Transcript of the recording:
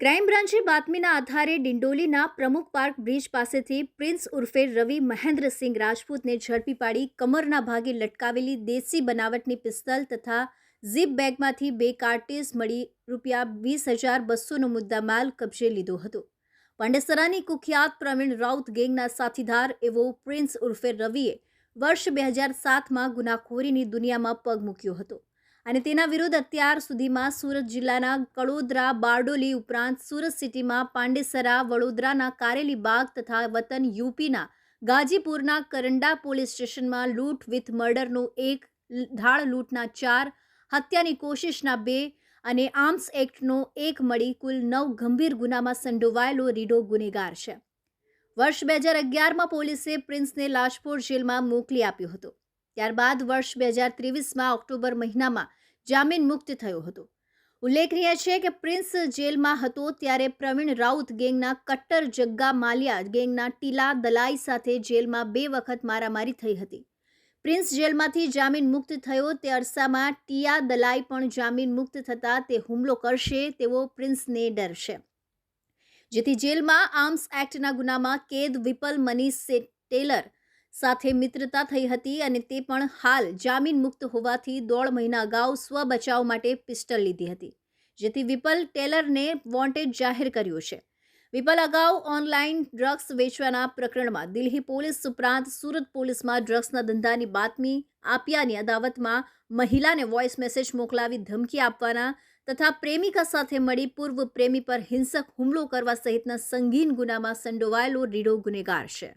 Crime બ્રાન્ચે બાતમીના આધારે ડિંડોલીના પ્રમુખ પાર્ક બ્રિજ પાસેથી પ્રિન્સ ઉર્ફે રવિ મહેન્દ્રસિંહ રાજપૂતને ઝડપી પાડી કમરના ભાગે લટકાવેલી દેશી બનાવટની પિસ્તલ તથા ઝીપ બેગમાંથી બે કાર્ટીસ મળી રૂપિયા વીસ હજાર બસોનો મુદ્દામાલ કબજે લીધો હતો. પાંડેસરાની કુખ્યાત પ્રવીણ રાઉત ગેંગના સાથીદાર એવો પ્રિન્સ ઉર્ફે રવિએ વર્ષ બે હજાર સાતમાં ગુનાખોરીની દુનિયામાં પગ મૂક્યો હતો. અને તેના વિરુદ્ધ અત્યાર સુધીમાં સુરત જિલ્લાના કડોદરા, બારડોલી ઉપરાંત સુરત સિટીમાં પાંડેસરા, વડોદરાના કારેલી બાગ તથા વતન યુપીના ગાજીપુરના કરંડા પોલીસ સ્ટેશનમાં લૂંટ વિથ મર્ડરનો એક ધાળ લૂંટના ચાર, હત્યાની કોશિશના બે અને આર્મ્સ એક્ટનો એક મળી કુલ નવ ગંભીર ગુનામાં સંડોવાયેલો રીડો ગુનેગાર છે. વર્ષ બે હજાર અગિયારમાં પોલીસે પ્રિન્સને લાજપોર જેલમાં મોકલી આપ્યો હતો. ત્યારબાદ વર્ષ બે હજાર ત્રેવીસમાં ઓક્ટોબર મહિનામાં જામીન મુક્ત થયો હતો. ઉલ્લેખનીય છે કે પ્રિન્સ જેલમાં હતો ત્યારે પ્રવીણ રાઉત ગેંગના કટ્ટર જગ્ગા માલિયા ગેંગના ટીલા દલાઈ સાથે જેલમાં બે વખત મારામારી થઈ હતી. પ્રિન્સ જેલમાંથી જામીન મુક્ત થયો તે અરસામાં ટીયા દલાઈ પણ જામીન મુક્ત થતાં તે હુમલો કરશે તેવો પ્રિન્સને ડર છે. જેથી જેલમાં આર્મ્સ એક્ટના ગુનામાં કેદ વિપલ મનીષ ટેલર સાથે મિત્રતા થઈ હતી અને તે પણ હાલ જામીન મુક્ત હોવાથી દોઢ મહિના અગાઉ સ્વ બચાવ માટે પિસ્ટલ લીધી હતી, જેથી વિપલ ટેલરને વોન્ટેડ જાહેર કર્યો છે. વિપલ અગાઉ ઓનલાઈન ડ્રગ્સ વેચવાના પ્રકરણમાં દિલ્હી પોલીસ ઉપરાંત સુરત પોલીસમાં ડ્રગ્સના ધંધાની બાતમી આપ્યાની અદાવતમાં મહિલાને વોઇસ મેસેજ મોકલાવી ધમકી આપવાના તથા પ્રેમિકા સાથે મળી પૂર્વ પ્રેમી પર હિંસક હુમલો કરવા સહિતના સંગીન ગુનામાં સંડોવાયેલો રીઢો ગુનેગાર છે.